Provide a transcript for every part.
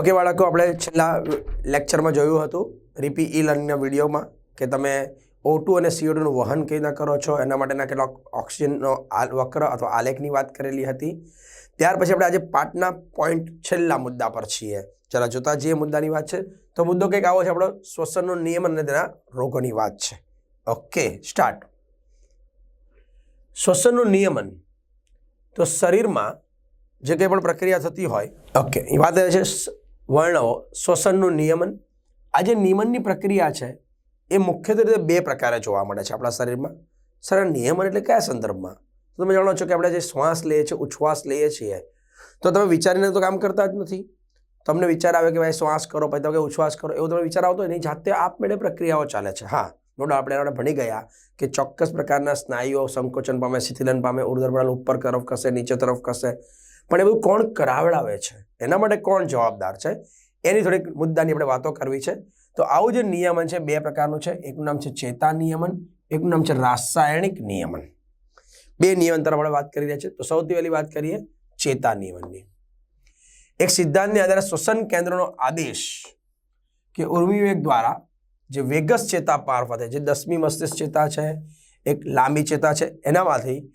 Okay બાળકો, આપણે છેલ્લા લેક્ચરમાં જોયું હતું રીપી ઈ લર્નિંગના વિડીયોમાં કે તમે ઓ ટુ અને સીઓ ટુનું વહન કેવી રીતના કરો છો, એના માટેના કેટલાક ઓક્સિજનનો વક્ર અથવા આલેખની વાત કરેલી હતી. ત્યાર પછી આપણે આજે પાઠના પોઈન્ટ છેલ્લા મુદ્દા પર છીએ. જરા જોતા જઈએ મુદ્દાની વાત છે. તો મુદ્દો કંઈક આવો છે, આપણો શ્વસનનો નિયમ અને તેના રોગોની વાત છે. ઓકે સ્ટાર્ટ શ્વસનનું નિયમન. તો શરીરમાં જે કંઈ પણ પ્રક્રિયા થતી હોય ઓકે એ વાત છે વર્ણવો, શ્વસનનું નિયમન. આ જે નિયમનની પ્રક્રિયા છે, એ મુખ્યત્વે રીતે બે પ્રકારે જોવા મળે છે આપણા શરીરમાં. સર નિયમન એટલે કયા સંદર્ભમાં? તો તમે જાણો છો કે આપણે જે શ્વાસ લઈએ છીએ, ઉચ્છ્વાસ લઈએ છીએ, તો તમે વિચારીને તો કામ કરતા જ નથી. તમને વિચાર આવે કે ભાઈ શ્વાસ કરો, પછી તમે ઉચ્છ્વાસ કરો, એવો તમે વિચાર આવતો એની જાતે આપમેળે પ્રક્રિયાઓ ચાલે છે. હા. નો ડાઉટ આપણે એના ભણી ગયા કે ચોક્કસ પ્રકારના સ્નાયુઓ, સંકોચન પામે, શિથિલન પામે, ઉર્ધ્વ ઉપર તરફ ખસે, નીચે તરફ ખસે. પણ એ બધું કોણ કરાવડાવે છે? એના માટે કોણ જવાબદાર છે? એની થોડીક મુદ્દાની આપણે વાતો કરવી છે. તો આવું જે નિયમન છે, બે પ્રકારનું છે. એકનું નામ છે ચેતા નિયમન, એકનું નામ છે રાસાયણિક નિયમન. બે નિયમન તરફ આપણે વાત કરી રહ્યા છીએ. તો સૌથી પહેલી વાત કરીએ ચેતા નિયમનની. એક સિદ્ધાંતની આધારે શ્વસન કેન્દ્રનો આદેશ કે ઉર્મિવેગ દ્વારા જે વેગસ ચેતા મારફતે જે દસમી મસ્તિષ્ક ચેતા છે, એક લાંબી ચેતા છે, એનામાંથી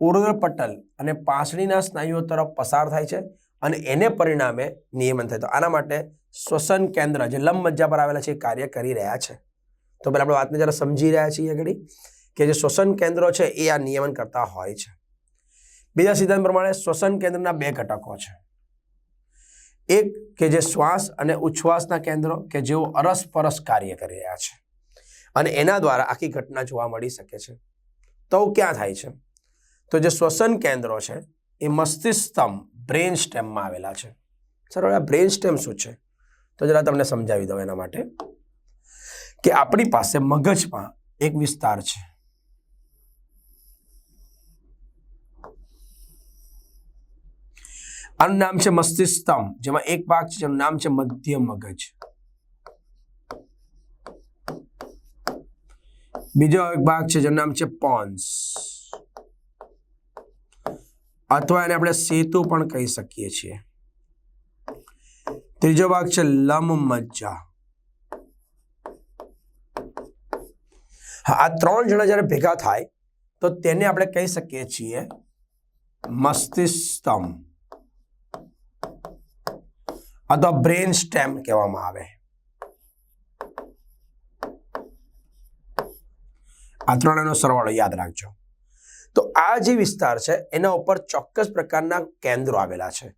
ઉર્ધ્વ પટલ અને પાંસળીના સ્નાયુઓ તરફ પસાર થાય છે અને એને પરિણામે નિયમન થાય. તો આના માટે શ્વસન કેન્દ્ર, જે લંબ મજ્જા પર આવેલા છે, એ કાર્ય કરી રહ્યા છે. તો પહેલાં આપણે વાતને જરા સમજી રહ્યા છીએ આગળ કે જે શ્વસન કેન્દ્રો છે, એ આ નિયમન કરતા હોય છે. બીજા સિદ્ધાંત પ્રમાણે શ્વસન કેન્દ્રના બે ઘટકો છે. એક કે જે શ્વાસ અને ઉચ્છ્વાસના કેન્દ્રો કે જેઓ અરસપરસ કાર્ય કરી રહ્યા છે. અને એના દ્વારા આખી ઘટના જોવા મળી શકે છે. તો ક્યાં થાય છે? તો જે શ્વસન કેન્દ્રો છે, એ મસ્તિષ્ક સ્તંભ બ્રેન સ્ટેમમાં આવેલા છે. સર આ બ્રેન સ્ટેમ શું છે? તો જરા તમને સમજાવી દઉં એના માટે કે આપણી પાસે મગજમાં એક વિસ્તાર છે. આનું નામ છે મસ્તિષ્ક જેમાં એક ભાગ છે જેનું નામ છે મધ્ય મગજ. બીજો એક ભાગ છે જેનું નામ છે પોન્સ. અથવા એને આપણે સેતુ પણ કહી શકીએ છીએ. ત્રીજો ભાગ છે લમ મજ્જા આ ત્રણ જણા જ્યારે ભેગા થાય, તો તેને આપણે કહી શકીએ છીએ મસ્તિષ્ક સ્તંભ અથવા બ્રેન સ્ટેમ કહેવામાં આવે. આ ત્રણનો સરવાળો યાદ રાખજો. તો આ જે વિસ્તાર છે, એના ઉપર ચોક્કસ પ્રકારના કેન્દ્રો આવેલા છે.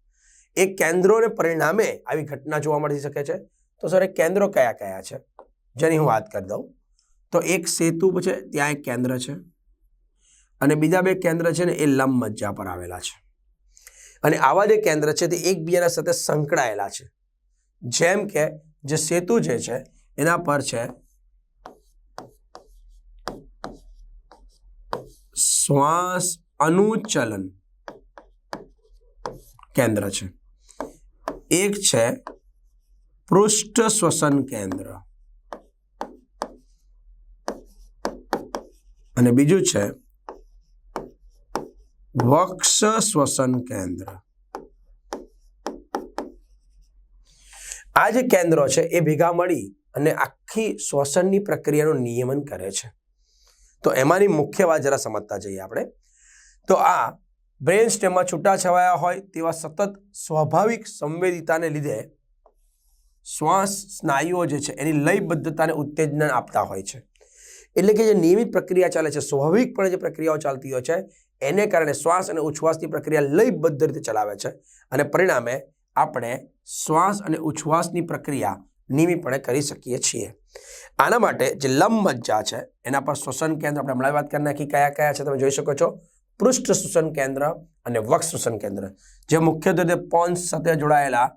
એ કેન્દ્રોને પરિણામે આવી ઘટના જોવા મળી શકે છે. તો સર, એ કેન્દ્રો કયા કયા છે? જેની હું વાત કરી દઉં. તો એક સેતુ છે, ત્યાં એક કેન્દ્ર છે. અને બીજા બે કેન્દ્ર છે ને, એ લંબ મજ્જા પર આવેલા છે. અને આવા જે કેન્દ્ર છે તે એકબીજાના સાથે સંકળાયેલા છે. જેમ કે, જે સેતુ જે છે, એના પર છે શ્વાસ અનુચલન કેન્દ્ર છે. એક છે પૃષ્ઠ શ્વસન કેન્દ્ર. અને બીજું છે વક્ષ શ્વસન કેન્દ્ર. આ જે કેન્દ્રો છે, એ ભેગા મળી અને આખી શ્વસનની પ્રક્રિયાનું નિયમન કરે છે. તો એમાંની મુખ્ય વાત જરા સમજતા જઈએ આપણે. તો આ બ્રેન સ્ટેમમાં છૂટાછવાયા હોય તેવા સતત સ્વાભાવિક સંવેદિતાને લીધે શ્વાસ સ્નાયુઓ જે છે, એની લયબદ્ધતાને ઉત્તેજન આપતા હોય છે. એટલે કે જે નિયમિત પ્રક્રિયા ચાલે છે, સ્વાભાવિકપણે જે પ્રક્રિયાઓ ચાલતી હોય છે એને કારણે શ્વાસ અને ઉચ્છ્વાસની પ્રક્રિયા લયબદ્ધ રીતે ચલાવે છે અને પરિણામે આપણે શ્વાસ અને ઉચ્છ્વાસની પ્રક્રિયા નિયમિતપણે કરી શકીએ છીએ. આના માટે જે લંબ મજ્જા છે, એના પર શ્વસન કેન્દ્ર આપણે હમણાં વાત કરી નાખી, કયા કયા છે તમે જોઈ શકો છો? પૃષ્ઠ શ્વસન કેન્દ્ર અને વક્ષ શ્વસન કેન્દ્ર, જે મુખ્યત્વે પોન્સ સાથે જોડાયેલા,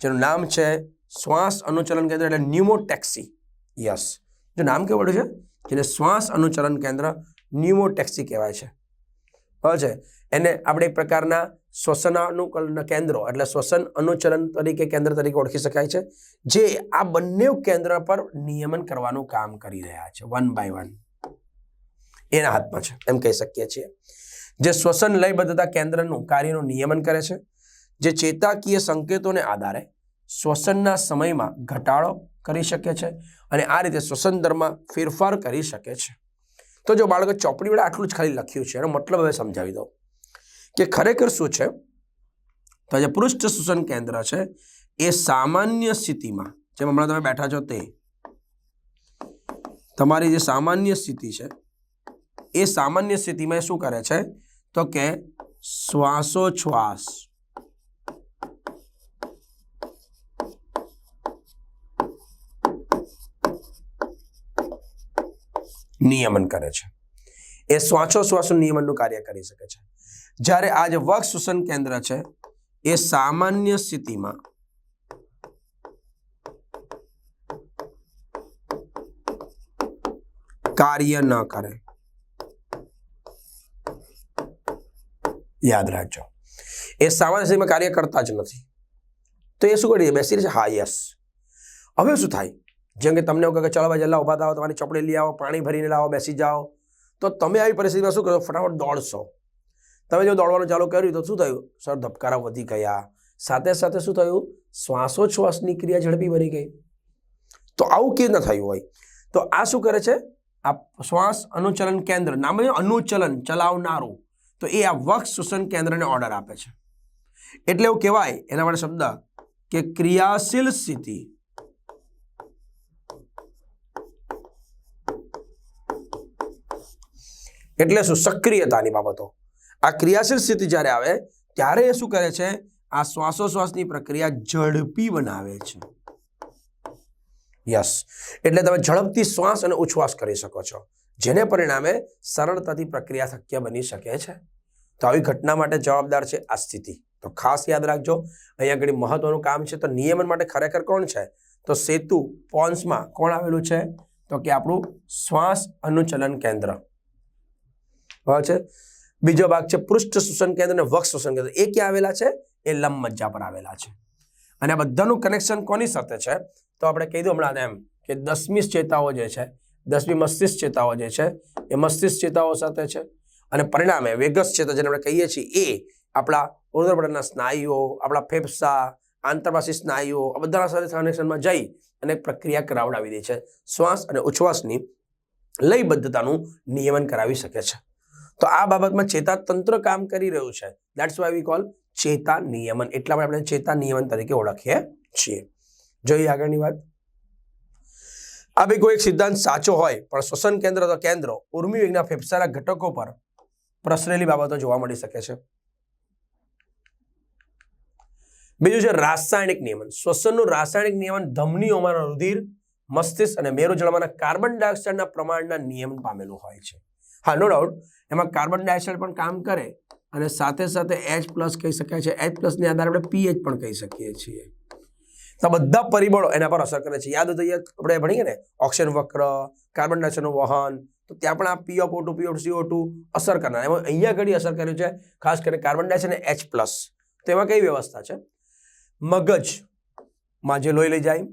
જેનું નામ છે શ્વાસ અનુચલન કેન્દ્ર એટલે ન્યુમોટેક્સી. યસ. જો નામ કેવું પડ્યું છે? જેને શ્વાસ અનુચલન કેન્દ્ર ન્યુમોટેક્સી કહેવાય છે. છે. એને આપણે એક પ્રકારના શ્વસનાનુકલન કેન્દ્રો, એટલે શ્વસન અનુચલન તરીકે કેન્દ્ર તરીકે ઓળખી શકાય છે, જે આ બંને કેન્દ્ર પર નિયમન કરવાનું કામ કરી રહ્યા છે વન બાય વન એના હાથમાં છે, એમ કહી શકીએ છીએ. જે શ્વસન લયબદ્ધતા કેન્દ્રનું, કાર્યનું નિયમન કરે છે, જે ચેતાકીય સંકેતોને આધારે શ્વસનના સમયમાં ઘટાડો કરી શકે છે અને આ રીતે શ્વસન દરમાં ફેરફાર કરી શકે છે. તો જો બાળકો ચોપડી વડે આટલું જ ખાલી લખ્યું છે, એનો મતલબ હવે સમજાવી દઉં. કે ખરેખર શું છે? તો જે પૃષ્ઠ શ્વસન કેન્દ્ર છે, એ સામાન્ય સ્થિતિમાં, જેમ હમણાં તમે બેઠા છો તે, તમારી જે સામાન્ય સ્થિતિ છે, એ સામાન્ય સ્થિતિમાં શું કરે છે? તો કે શ્વાસોચ્છ્વાસ. નિયમન કરે છે. એ શ્વાસોશ્વાસનું નિયમનનું કાર્ય કરી શકે છે. જ્યારે આ જે વક્ષ શ્વસન કેન્દ્ર છે, એ સામાન્ય સ્થિતિમાં કાર્ય ન કરે. યાદ રાખજો. એ સામાન્ય સ્થિતિમાં કાર્ય કરતા જ નથી. તો એ શું કરીએ? બેસી રહે છે? હા, યસ. હવે શું થાય? જેમ કે તમને એવું કહે કે ચલો ભાઈ જલ્લા ઊભા થાઓ, તમારી ચોપડી લઈ આવો, પાણી ભરીને લાવો, બેસી જાઓ. તો તમે આવી પરિસ્થિતિમાં શું કરો ફટાફટ દોડશો. તમે જો દોડવાનું ચાલુ કર્યું તો શું થયું? સર, ધબકારા વધી ગયા. સાથે સાથે શું થયું? શ્વાસોચ્છ્વાસની ક્રિયા ઝડપી બની ગઈ. તો આવું કેવી રીતના થયું હોય? તો આ શું કરે છે? આ શ્વાસ અનુચલન કેન્દ્ર, નામ અનુચલન, ચલાવનારું. તો એ આ વક્ષ શ્વસન કેન્દ્રને ઓર્ડર આપે છે. એટલે એવું કહેવાય, એના માટે શબ્દ કે ક્રિયાશીલ સ્થિતિ. એટલે શું? સક્રિયતાની બાબતો. આ ક્રિયાશીલ સ્થિતિ જ્યારે આવે, ત્યારે એ શું કરે છે? આ શ્વાસોશ્વાસની પ્રક્રિયા ઝડપી બનાવે છે. યસ. એટલે તમે ઝડપથી શ્વાસ અને ઉચ્છ્વાસ કરી શકો છો, જેને પરિણામે સરળતાથી પ્રક્રિયા શક્ય બની શકે છે. તો આવી ઘટના માટે જવાબદાર છે આ સ્થિતિ. તો ખાસ યાદ રાખજો, અહીંયા આગળ મહત્વનું કામ છે. તો નિયમન માટે ખરેખર કોણ છે? તો સેતુ પોન્સમાં કોણ આવેલું છે? તો કે આપણું શ્વાસ અનુચલન કેન્દ્ર. છે. બીજો ભાગ છે પૃષ્ઠ શ્વસન કેન્દ્ર અને વક્ષ શ્વસન કેન્દ્ર. એ ક્યાં આવેલા છે? એ લંબ મજ્જા પર આવેલા છે. અને આ બધાનું કનેક્શન કોની સાથે છે? તો આપણે કહી દઉં હમણાં એમ કે દસમી ચેતાઓ જે છે, દસમી મસ્તિષ્ક ચેતાઓ જે છે, એ મસ્તિષ્ક ચેતાઓ સાથે છે. અને પરિણામે વેગસ ચેતા જેને આપણે કહીએ છીએ એ આપણા ઉર્ધ્વપટના સ્નાયુઓ, આપણા ફેફસા આંતરવાસી સ્નાયુઓ, આ બધાના સાથે કનેક્શનમાં જઈ અને પ્રક્રિયા કરાવડાવી દે છે. શ્વાસ અને ઉચ્છ્વાસની લયબદ્ધતાનું નિયમન કરાવી શકે છે. તો આ બાબતમાં ચેતાતંત્ર કામ કરી રહ્યું છે. દેટ્સ વાય વી કોલ ચેતા નિયમન એટલા માટે આપણે ચેતા નિયમન તરીકે ઓળખીએ છીએ. જોઈએ આગળની વાત. આ ભાઈ કોઈ એક સિદ્ધાંત સાચો હોય, પણ શ્વસન કેન્દ્ર તો કેન્દ્રો. ઉર્મી વેગના ફેફસાના ઘટકો પર પ્રસરેલી બાબતો જોવા મળી શકે છે. બીજું છે રાસાયણિક નિયમન. શ્વસનનું રાસાયણિક નિયમન ધમનીઓમાં રુધિર, મસ્તિષ્ક અને મેરુજળમાંના કાર્બન ડાયોક્સાઇડના પ્રમાણના નિયમન પામેલું હોય છે. હા નો ડાઉટ એમાં કાર્બન ડાયોક્સાઇડ પણ કામ કરે અને સાથે સાથે એચ પ્લસ કહી શકાય છે. એચ પ્લસની આધારે આપણે પીએચ પણ કહી શકીએ છીએ. તો બધા પરિબળો એના પર અસર કરે છે. યાદ હતો આપણે ભણીએ ને, ઓક્સિજન વક્ર કાર્બન ડાયોક્સાઇડનું વહન, તો ત્યાં પણ આ P of two PO CO two અસર કરનાર. એમાં અહીંયા ઘડી અસર કર્યું છે, ખાસ કરીને કાર્બન ડાયોક્સાઇડ એચ પ્લસ તો એમાં કઈ વ્યવસ્થા છે? મગજમાં જે લોહી લઈ જાય,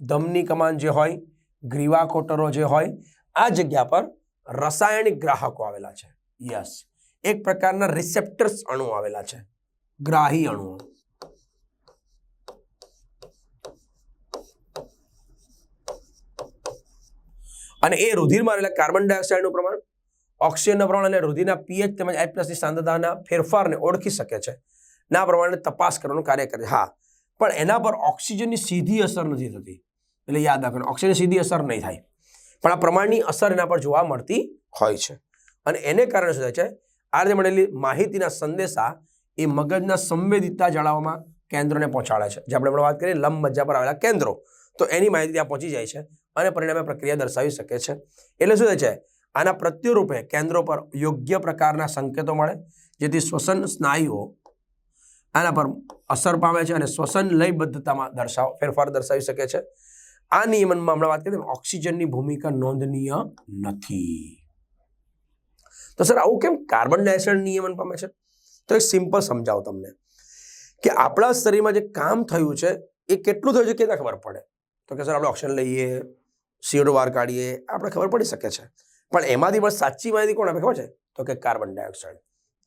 ધમની કમાન જે હોય ગ્રીવા કોટરો જે હોય, આ જગ્યા પર રાસાયણિક ગ્રાહકો આવેલા છે. યસ એક પ્રકારના રિસેપ્ટર્સ અણુ આવેલા છે. ગ્રાહી અણુઓ અને એ રુધિરમાં રહેલા કાર્બન ડાયોક્સાઇડનું પ્રમાણ ઓક્સિજનનું પ્રમાણ અને રુધિરના પીએચ તેમજ એચ પ્લસની સાંદ્રતાના ફેરફારને ઓળખી શકે છે. ના પ્રમાણે તપાસ કરવાનું કાર્ય કરે છે. હા. પણ એના પર ઓક્સિજનની સીધી અસર નથી થતી. એટલે યાદ રાખવાનું ઓક્સિજનની સીધી અસર નહીં થાય. પણ આ પ્રમાણની અસર એના પર જોવા મળતી હોય છે. અને એને કારણે શું થાય છે? આ રીતે મળેલી માહિતીના સંદેશા એ મગજના સંવેદિતતા જાળવવામાં કેન્દ્રોને પહોંચાડે છે. જે આપણે હમણાં વાત કરીએ લંબ મજ્જા પર આવેલા કેન્દ્રો. તો એની માહિતી ત્યાં પહોંચી જાય છે અને પરિણામે પ્રક્રિયા દર્શાવી શકે છે. એટલે શું થાય છે? આના પ્રત્યુરૂપે કેન્દ્રો પર યોગ્ય પ્રકારના સંકેતો મળે, જેથી શ્વસન સ્નાયુઓ આના પર અસર પામે છે અને શ્વસન લયબદ્ધતામાં દર્શાવ, ફેરફાર દર્શાવી શકે છે. આ નિયમનમાં હમણાં વાત કરીએ ઓક્સિજનની ભૂમિકા નોંધનીય નથી. તો સર, આવું કેમ કાર્બન ડાયોક્સાઇડ નિયમન પામે છે? તો એક સિમ્પલ સમજાવું તમને કે આપણા શરીરમાં જે કામ થયું છે, એ કેટલું થયું છે કે ખબર પડે. તો કે સર, આપણે ઓક્સિજન લઈએ સીઓટુ બહાર કાઢીએ, આપણે ખબર પડી શકે છે. પણ એમાંથી પણ સાચી માહિતી કોણ આપે ખબર છે? તો કે કાર્બન ડાયોક્સાઇડ.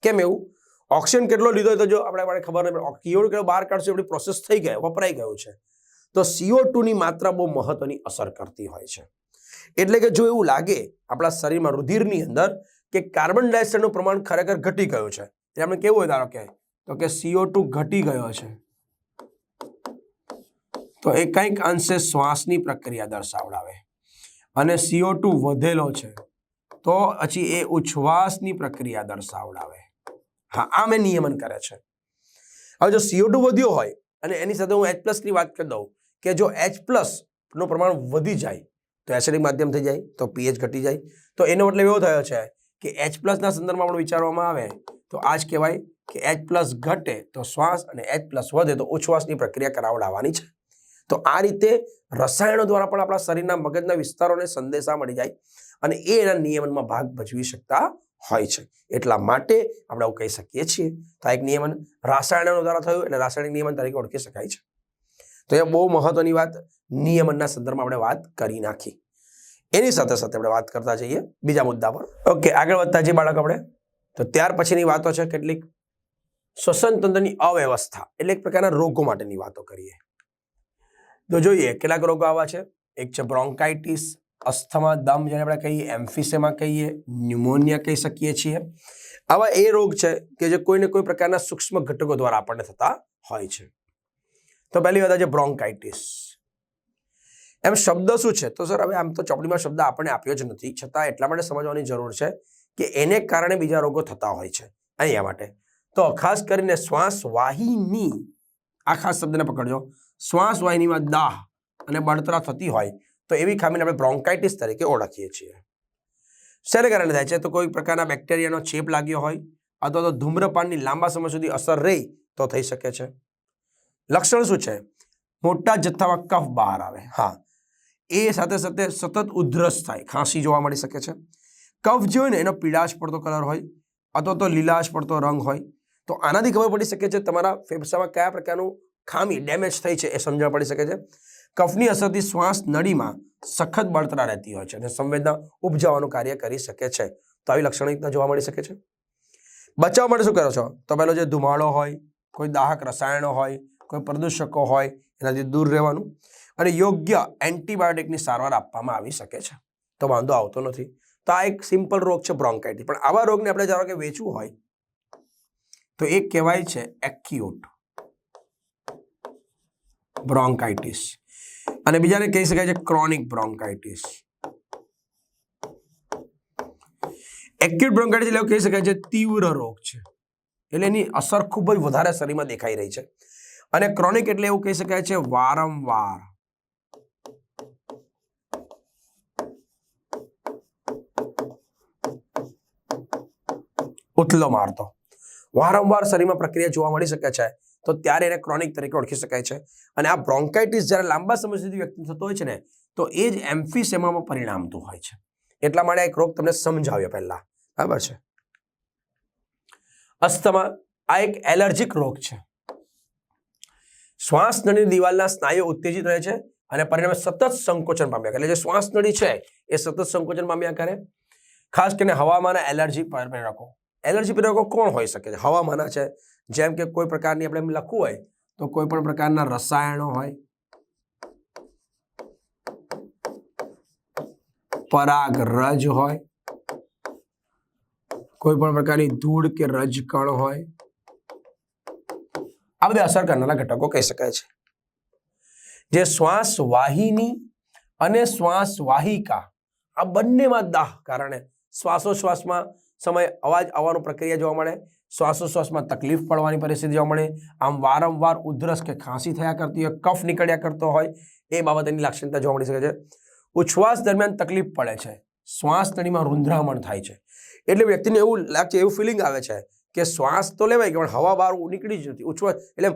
કેમ એવું? ઓક્સિજન કેટલો લીધો તો જો આપણે આપણે ખબર નહીં સીઓ કેટલો બહાર કાઢશું આપણી પ્રોસેસ થઈ ગયો વપરાઈ ગયો છે. તો સીઓ ટુની માત્રા બહુ મહત્વની અસર કરતી હોય છે. એટલે કે જો એવું લાગે આપણા શરીરમાં રુધિરની અંદર કે કાર્બન ડાયોક્સાઇડનું પ્રમાણ ખરેખર ઘટી ગયું છે, તે આપણે કેવું હોય ધારો કે, તો કે સીઓ ટુ ઘટી ગયો છે. તો એ કંઈક અંશે શ્વાસની પ્રક્રિયા દર્શાવડાવે. અને સીઓ ટુ વધેલો છે, તો પછી એ ઉચ્છવાસની પ્રક્રિયા દર્શાવડાવે. હા, આ મેં નિયમન કરે છે. હવે જો સીઓ ટુ વધ્યો હોય, અને એની સાથે હું એચ પ્લસની વાત કરી દઉં કે જો એચ પ્લસનું પ્રમાણ વધી જાય, તો એસિડિક માધ્યમ થઈ જાય, તો પીએચ ઘટી જાય. તો એનો મતલબ એવો થયો છે કે એચ પ્લસના સંદર્ભમાં પણ વિચારવામાં આવે, તો આ જ કહેવાય કે એચ પ્લસ ઘટે તો શ્વાસ અને એચ પ્લસ વધે તો ઉચ્છ્વાસની પ્રક્રિયા કરાવડાવવાની છે. તો આ રીતે રસાયણો દ્વારા પણ આપણા શરીરના મગજના વિસ્તારોને સંદેશા મળી જાય અને એ એના નિયમનમાં ભાગ ભજવી શકતા હોય છે. એટલા માટે આપણે આવું કહી શકીએ છીએ. તો આ એક નિયમન રાસાયણો દ્વારા થયું, એટલે રાસાયણિક નિયમન તરીકે ઓળખી શકાય છે. તો એ બહુ મહત્વની વાત નિયમનના સંદર્ભમાં આપણે વાત કરી નાખી. એની સાથે સાથે આપણે વાત કરતા જઈએ બીજા મુદ્દા પર. ઓકે, આગળ વધતા જઈએ બાળક આપણે. તો ત્યાર પછીની વાતો છે કેટલીક શ્વસન તંત્રની અવ્યવસ્થા, એટલે એક પ્રકારના રોગો માટેની વાતો કરીએ. તો જોઈએ, કેટલાક રોગો આવા છે. એક છે બ્રોન્કાઇટિસ, અસ્થમા, દમ જેને આપણે કહીએ, એમ્ફિસેમા કહીએ, ન્યુમોનિયા કહી શકીએ છીએ. આવા એ રોગ છે કે જે કોઈને કોઈ પ્રકારના સૂક્ષ્મ ઘટકો દ્વારા આપણને થતા હોય છે. તો પહેલી વાત છે બ્રોન્કાઇટિસ. એમ શબ્દ શું છે? તો સર, હવે આમ તો ચોપડીમાં શબ્દ આપણને આપ્યો જ નથી. છતાં એટલા માટે સમજવાની જરૂર છે કે એને કારણે બીજા રોગો થતા હોય છે અહીંયા માટે. તો ખાસ કરીને શ્વાસ વાહિની આ ખાસ શબ્દને પકડજો. શ્વાસ વાહિનીમાં દાહ અને બળતરા થતી હોય તો એવી ખામીને આપણે બ્રોન્કાઇટિસ તરીકે ઓળખીએ છીએ. શેને કારણે થાય છે? તો કોઈ પ્રકારના બેક્ટેરિયાનો ચેપ લાગ્યો હોય અથવા તો ધૂમ્રપાનની લાંબા સમય સુધી અસર રહી તો થઈ શકે છે. લક્ષણ શું છે? મોટા જથ્થામાં કફ બહાર આવે. હા. એ સાથે સાથે સતત ઉધરસ થાય. ખાંસી જોવા મળી શકે છે. કફ જે હોય ને, એનો પીળાશ પડતો કલર હોય, અથવા તો લીલાશ પડતો રંગ હોય. તો આનાથી ખબર પડી શકે છે તમારા ફેફસામાં કયા પ્રકારનું ખામી ડેમેજ થઈ છે એ સમજણ પડી શકે છે. કફની અસરથી શ્વાસ નળીમાં સખત બળતરા રહેતી હોય છે અને સંવેદના ઉપજાવાનું કાર્ય કરી શકે છે. તો આવી લક્ષણિકતા જોવા મળી શકે છે. બચાવ માટે શું કરો છો? તો પહેલો જે ધુમાડો હોય, કોઈ દાહક રસાયણો હોય કોઈ પ્રદૂષકો હોય, એનાથી દૂર રહેવાનું અને યોગ્ય એન્ટીબાયોટિકની સારવાર આપવામાં આવી શકે છે. તો વાંધો આવતો નથી. તો આ એક સિમ્પલ રોગ છે બ્રોન્કાઇટિસ. પણ આવા રોગને આપણે ધારો કે વેચવું હોય, તો એ કહેવાય છે એક્યુટ બ્રોન્કાઇટિસ. અને બીજાને કહી શકાય છે ક્રોનિક બ્રોન્કાઇટિસ. એક્યુટ બ્રોન્કાઇટિસ એટલે કહી શકાય છે તીવ્ર રોગ છે. એટલે એની અસર ખૂબ જ વધારે શરીરમાં દેખાઈ રહી છે. અને ક્રોનિક એટલે એવું કહી શકાય છે વારંવાર. ઉથલો મારતો. વારંવાર શરીરમાં પ્રક્રિયા જોવા મળી શકે છે, તો ત્યારે એને ક્રોનિક તરીકે ઓળખી શકાય છે. અને આ બ્રોન્કાઇટિસ જ્યારે લાંબા સમય સુધી વ્યક્તિ થતો હોય છે ને, તો એ જ એમ્ફિસેમામાં પરિણામતું હોય છે. એટલા માટે એક રોગ તમને સમજાવ્યો પહેલા. બરાબર છે? અસ્થમા આ એક એલર્જીક રોગ છે. શ્વાસ નળી દિવાલના સ્નાયુ ઉત્તેજિત રહે છે અને પરિણામે સતત સંકોચન પામ્યા કરે. એટલે જે શ્વાસ નળી છે, એ સતત સંકોચન પામ્યા કરે. ખાસ કરીને હવામાન એલર્જી પ્રેરકો એલર્જી પ્રેરકો કોણ હોઈ શકે છે? હવામાના છે. જેમ કે કોઈ પ્રકારની આપણે એમ લખવું હોય, તો કોઈ પણ પ્રકારના રસાયણો હોય પરાગ રજ હોય, કોઈ પણ પ્રકારની ધૂળ કે રજકણ હોય આ બધા અસર કરનારા ઘટકો કહી શકાય છે. જે શ્વાસ વાહિની અને શ્વાસ વાહિકા આ બંનેમાં દાહ કારણે શ્વાસોશ્વાસમાં સમય અવાજ આવવાની પ્રક્રિયા જોવા મળે, શ્વાસોશ્વાસમાં તકલીફ પડવાની પરિસ્થિતિ જોવા મળે, આમ વારંવાર ઉધરસ કે ખાંસી થયા કરતી હોય, કફ નીકળ્યા કરતો હોય, એ બાબતની લાક્ષણિકતા જોવા મળી શકે છે. ઉચ્છ્વાસ દરમિયાન તકલીફ પડે છે. શ્વાસ નળીમાં રૂંધરામણ થાય છે. એટલે વ્યક્તિને એવું લાગે એવું ફિલિંગ આવે છે કે શ્વાસ તો લેવાય કે પણ હવા બહાર નીકળી જ નથી. ઉછવાસ એટલે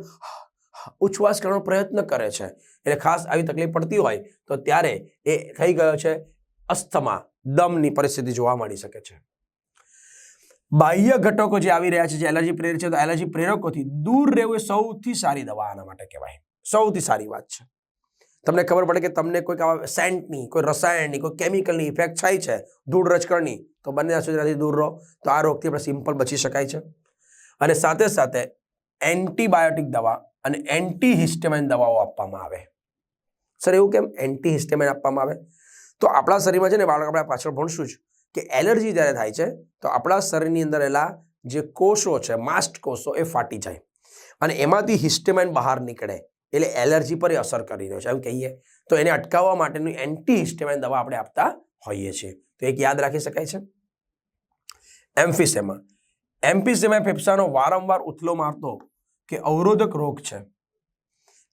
ઉચ્છ્વાસ કરવાનો પ્રયત્ન કરે છે. એટલે ખાસ આવી તકલીફ પડતી હોય, તો ત્યારે એ થઈ ગયો છે અસ્થમા, દમની પરિસ્થિતિ જોવા મળી શકે છે. બાહ્ય ઘટકો જે આવી રહ્યા છે, જે એલર્જી પ્રેરક છે, તો એલર્જી પ્રેરકોથી દૂર રહેવું એ સૌથી સારી દવા આના માટે કહેવાય. સૌથી સારી વાત છે. તમને ખબર પડે કે તમને કોઈક આવા સેન્ટની કોઈ રસાયણની, કોઈ કેમિકલની ઇફેક્ટ થાય છે, ધૂળ રજકણની, તો બંને સુધીથી દૂર રહો. તો આ રોગથી આપણે સિમ્પલ બચી શકાય છે. અને સાથે સાથે એન્ટીબાયોટિક દવા અને એન્ટીહિસ્ટેમાઇન દવાઓ આપવામાં આવે. સર, એવું કેમ? એન્ટીહિસ્ટેમાઇન આપવામાં આવે? તો આપણા શરીરમાં છે ને, બાળક, આપણે પાછળ ભણશું જ કે એલર્જી જ્યારે થાય છે, તો આપણા શરીરની અંદર એલા જે કોષો છે માસ્ટ કોષો, એ ફાટી જાય. અને એમાંથી હિસ્ટેમાઇન બહાર નીકળે. એટલે એલર્જી પર અસર કરી રહ્યો છે. એમ કહીએ તો એને અટકાવવા માટેની એન્ટી હિસ્ટેમાઇન દવા આપણે આપતા હોઈએ છીએ. તો એક યાદ રાખી શકાય છે? એમ્ફિસેમા. એમ્ફિસેમા ફેફસાનો વારંવાર ઉથલો મારતો કે અવરોધક રોગ છે,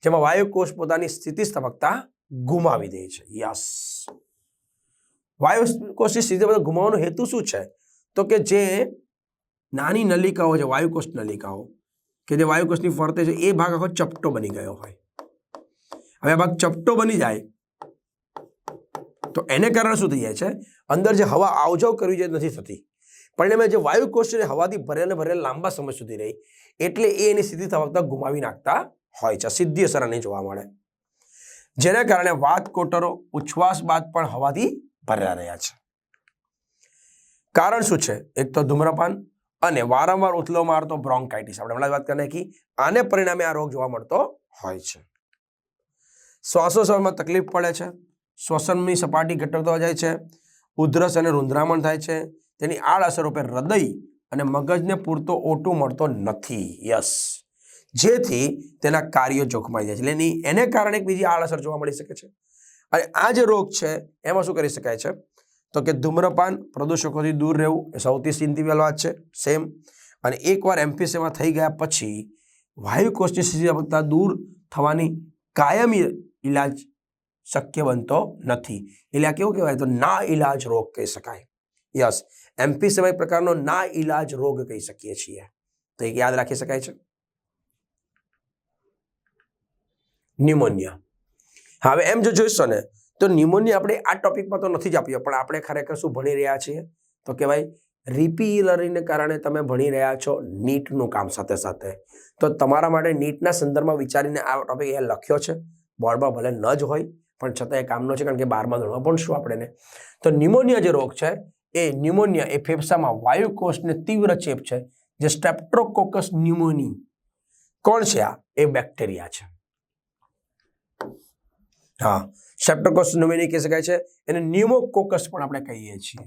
જેમાં વાયુકોષ પોતાની સ્થિતિસ્થાપકતા ગુમાવી દે છે. યસ. વાયુકોષની સ્થિતિસ્થાપકતા ગુમાવવાનો હેતુ શું છે? તો કે જે નાની નલિકાઓ છે, વાયુકોષ નલિકાઓ કે જે વાયુકોષની ફરતે છે એ ભાગ આખો ચપટો બની ગયો હોય. હવે આ ભાગ ચપટો બની જાય તો એને કારણે શું થઈ જાય છે? અંદર જે હવા આવજાવ કરવી જે નથી થતી. પરિણામે જે વાયુકોષ છે હવાથી ભરેલા ભરેલા લાંબા સમય સુધી રહી. એટલે એ એની સ્થિતિ થવકતા ગુમાવી નાખતા હોય છે. સીધી અસર આની જોવા મળે. જેના કારણે વાત કોટરો, ઉચ્છવાસ બાદ પણ હવાથી ભર્યા રહ્યા છે. કારણ શું છે? એક તો ધૂમ્રપાન અને વારંવાર ઉથલો મારતો બ્રોન્કાઇટિસ આપણે હમણાં વાત કરીએ કે આને પરિણામે આ રોગ જોવા મળતો હોય છે. શ્વાસોશ્વાસમાં તકલીફ પડે છે. શ્વસનની સપાટી ઘટકતો જાય છે. ઉધરસ અને રૂંધરામણ થાય છે. તેની આડઅસર રૂપે હૃદય અને મગજને પૂરતો ઓટું મળતો નથી. યસ. જેથી તેના કાર્યો જોખમાઈ જાય છે. એટલે એની એને કારણે એક બીજી આડઅસર જોવા મળી શકે છે. અને આ જે રોગ છે, એમાં શું કરી શકાય છે? તો કે ધૂમ્રપાન પ્રદૂષકોથી દૂર રહેવું એ સૌથી ચિંતી વાત છે. સેમ અને એકવાર એમપીસીમાં થઈ ગયા પછી વાયુકોષની સ્થિતિસ્થાપકતા દૂર થવાની કાયમી ઇલાજ શક્ય બનતો નથી. એટલે આ કેવું કહેવાય? તો ના ઇલાજ રોગ કહી શકાય. યસ એમપી એક પ્રકારનો ના ઇલાજ રોગ કહી શકીએ છીએ. તો એક યાદ રાખી શકાય છે? ન્યુમોનિયા હવે એમ જો જોઈશો ને તો ન્યુમોનિયા આપણે આ ટોપિકમાં તો નથી જ આપ્યો પણ આપણે ખરેખર શું ભણી રહ્યા છીએ? તો કહેવાય, રિપીલરીને કારણે તમે ભણી રહ્યા છો નીટનું કામ સાથે સાથે. તો તમારા માટે નીટના સંદર્ભમાં વિચારીને આ ટોપિક એ લખ્યો છે. બોર્ડમાં ભલે ન જ હોય, પણ છતાં એ કામનો છે, કારણ કે બારમાં ધોરણમાં ભણશું આપણે ને તો ન્યુમોનિયા જે રોગ છે, એ ન્યુમોનિયા એ ફેફસામાં વાયુકોષને તીવ્ર ચેપ છે, જે સ્ટેપ્ટ્રોકોકસ ન્યુમોની કોણ છે આ? એ બેક્ટેરિયા છે. હા. સ્ટેપ્ટોકોકસ નોમિની કહી શકાય છે. એને ન્યુમોકોકસ પણ આપણે કહીએ છીએ.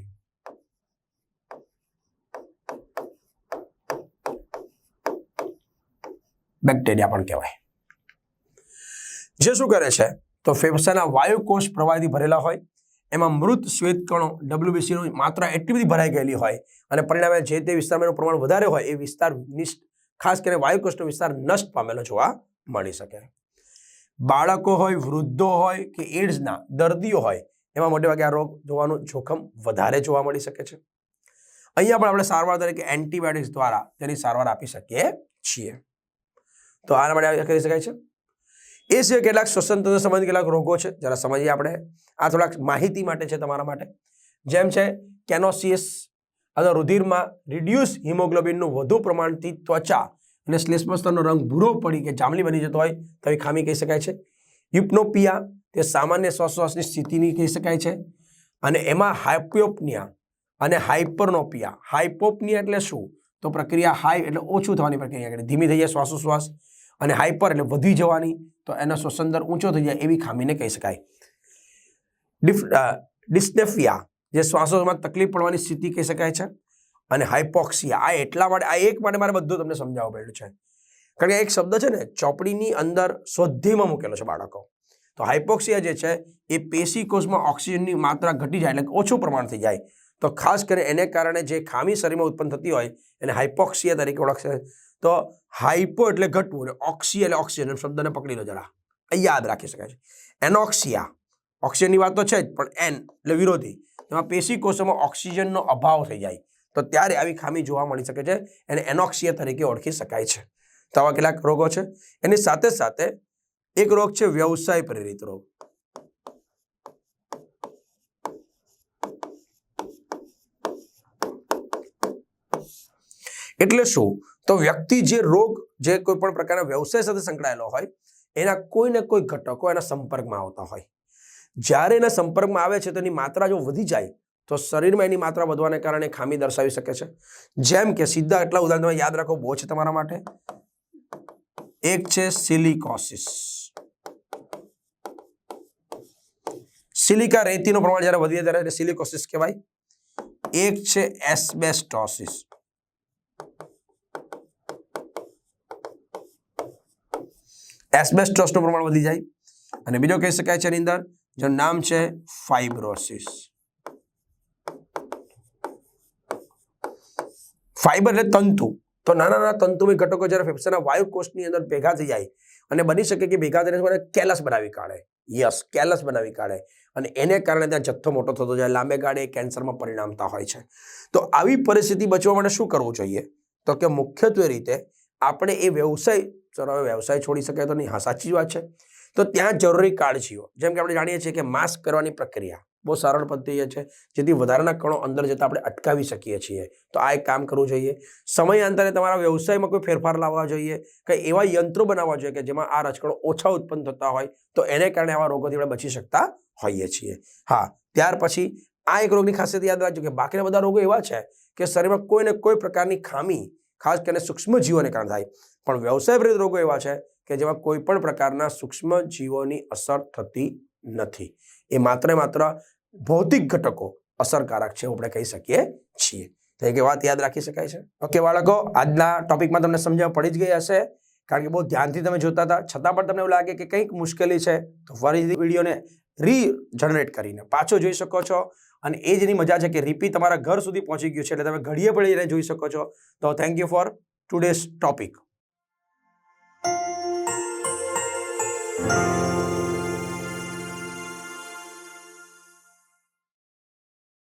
બેક્ટેરિયા પણ કહેવાય. જે શું કરે છે? તો ફેફસાના વાયુકોષ પ્રવાહીથી ભરેલા હોય. એમાં મૃત શ્વેત કણો ડબ્લ્યુબીસીની માત્રા એટલી બધી ભરાઈ ગયેલી હોય અને પરિણામે જે તે વિસ્તારમાં એનું પ્રમાણ વધારે હોય એ વિસ્તાર ખાસ કરીને વાયુકોષનો વિસ્તાર નષ્ટ પામેલો જોવા મળી શકે. બાળકો હોય, વૃદ્ધો હોય કે એડ્સના દર્દીઓ હોય, એમાં મોટે ભાગે આ રોગ જોવાનું જોખમ વધારે જોવા મળી શકે છે. અહીંયા પણ આપણે સારવાર તરીકે એન્ટીબાયોટિક્સ દ્વારા તેની સારવાર આપી શકીએ છીએ. તો આના માટે કરી શકાય છે. એ સિવાય કેટલાક શ્વસન તંત્ર સંબંધિત કેટલાક રોગો છે, જરા સમજીએ આપણે. આ થોડાક માહિતી માટે છે તમારા માટે. જેમ છે કેનોસિયસ અથવા રુધિરમાં રિડ્યુસ હિમોગ્લોબિનનું વધુ પ્રમાણથી ત્વચા અને શ્લેષ્મસ્તરનો રંગ ભૂરો પડી કે જાંબલી બની જતો હોય તો એ ખામી કહી શકાય છે. યુપ્નોપિયા, તે સામાન્ય શ્વાસોશ્વાસની સ્થિતિની કહી શકાય છે. અને એમાં હાઇપ્યોપનિયા અને હાઇપરનોપિયા હાઇપોપનિયા એટલે શું? તો પ્રક્રિયા હાઈ એટલે ઓછું થવાની પ્રક્રિયા એટલે ધીમી થઈ જાય શ્વાસોશ્વાસ અને હાઇપર એટલે વધી જવાની, તો એનો શ્વસન દર ઊંચો થઈ જાય એવી ખામીને કહી શકાય. ડિફ ડિસ્નેફિયા, જે શ્વાસોમાં તકલીફ પડવાની સ્થિતિ કહી શકાય છે. અને હાઇપોક્સિયા આ એટલા માટે, આ એક માટે મારે બધું તમને સમજાવવું પડ્યું છે. કારણ કે એક શબ્દ છે ને, ચોપડીની અંદર સ્વધ્યમાં મૂકેલો છે બાળકો. તો હાઇપોક્સિયા જે છે, એ પેશી કોષમાં ઓક્સિજનની માત્રા ઘટી જાય એટલે ઓછું પ્રમાણ થઈ જાય. તો ખાસ કરીને એને કારણે જે ખામી શરીરમાં ઉત્પન્ન થતી હોય, એને હાઇપોક્સિયા તરીકે ઓળખશે. તો હાઇપો એટલે ઘટવું અને ઓક્સી એટલે ઓક્સિજન શબ્દને પકડી લો જરા. યાદ રાખી શકાય છે. એનોક્સિયા, ઓક્સિજનની વાત તો છે જ, પણ એન એટલે વિરોધી. તેમાં પેશી કોષોમાં ઓક્સિજનનો અભાવ થઈ જાય. તો ત્યારે આવી ખામી જોવા મળી શકે છે એને એનોક્સિયા તરીકે ઓળખી શકાય છે. તો આવા કેટલાક રોગો છે. એની સાથે સાથે એક રોગ છે વ્યવસાય પ્રેરિત રોગ. એટલે શું? તો વ્યક્તિ જે રોગ જે કોઈ પણ પ્રકારના વ્યવસાય સાથે સંકળાયેલો હોય, એના કોઈ ને કોઈ ઘટકો એના સંપર્કમાં આવતા હોય. જ્યારે એના સંપર્કમાં આવે છે તો એની માત્રા જો વધી જાય તો શરીરમાં એની માત્રા વધવાને કારણે ખામી દર્શાવી શકે છે. જેમ કે સીધા એટલા ઉદાહરણ તમે યાદ રાખો બહુ છે તમારા માટે. એક છે સિલિકોસિસ. સિલિકા રેતીનું પ્રમાણ જ્યારે વધીએ ત્યારે એને સિલિકોસિસ કહેવાય. એક છે એસ્બેસ્ટોસિસ. એસ્બેસ્ટોસનું પ્રમાણ વધી જાય. અને બીજો કહી શકાય છે એની અંદર, જેનું નામ છે ફાઇબ્રોસિસ. ફાઇબર એટલે તંતુ. તો નાના નાના તંતુમય ઘટકો જ્યારે ફેફસાના વાયુ કોષની અંદર ભેગા થઈ જાય અને બની શકે કે ભેગા થઈને મને કેલસ બનાવી કાઢે. યસ, કેલસ બનાવી કાઢે. અને એને કારણે ત્યાં જથ્થો મોટો થતો જાય, લાંબે ગાળે કેન્સરમાં પરિણામતા હોય છે. તો આવી પરિસ્થિતિ બચવા માટે શું કરવું જોઈએ? તો કે મુખ્યત્વે રીતે આપણે એ વ્યવસાય હવે વ્યવસાય છોડી શકાય તો નહીં, હા, સાચી વાત છે. તો ત્યાં જરૂરી કાળજીઓ. જેમ કે આપણે જાણીએ છીએ કે માસ્ક કરવાની પ્રક્રિયા. બહુ સરળ પદ્ધતિ છે, જેથી વધારાના કણો અંદર જતાં આપણે અટકાવી શકીએ છીએ. તો આ એક કામ કરવું જોઈએ. સમયાંતરે તમારા વ્યવસાયમાં કોઈ ફેરફાર લાવવા જોઈએ કે એવા યંત્રો બનાવવા જોઈએ કે જેમાં આ રજકણો ઓછા ઉત્પન્ન થતા હોય, તો એને કારણે આવા રોગોથી આપણે બચી શકતા હોઈએ છીએ. હા, ત્યાર પછી આ એક રોગની ખાસિયત યાદ રાખજો કે બાકીના બધા રોગો એવા છે કે શરીરમાં કોઈ ને કોઈ પ્રકારની ખામી, ખાસ કરીને સૂક્ષ્મ જીવોને કારણે થાય. પણ વ્યવસાય પ્રેરિત રોગો એવા છે કે જેમાં કોઈ પણ પ્રકારના સૂક્ષ્મ જીવોની અસર થતી નથી. એ માત્ર માત્ર ભૌતિક ઘટકો અસરકારક છે આપણે કહી શકીએ છીએ. તો એક વાત યાદ રાખી શકાય છે. ઓકે બાળકો, આજના ટોપિકમાં તમને સમજણ પડી જ ગઈ હશે, કારણ કે બહુ ધ્યાનથી તમે જોતા હતા. છતાં પણ તમને એવું લાગે કે કંઈક મુશ્કેલી છે, તો ફરીથી વિડીયોને રી જનરેટ કરીને પાછો જોઈ શકો છો. અને એ જેની મજા છે કે રીપી તમારા ઘર સુધી પહોંચી ગયું છે, એટલે તમે ઘડીએ પડીને જોઈ શકો છો. તો thank you for today's topic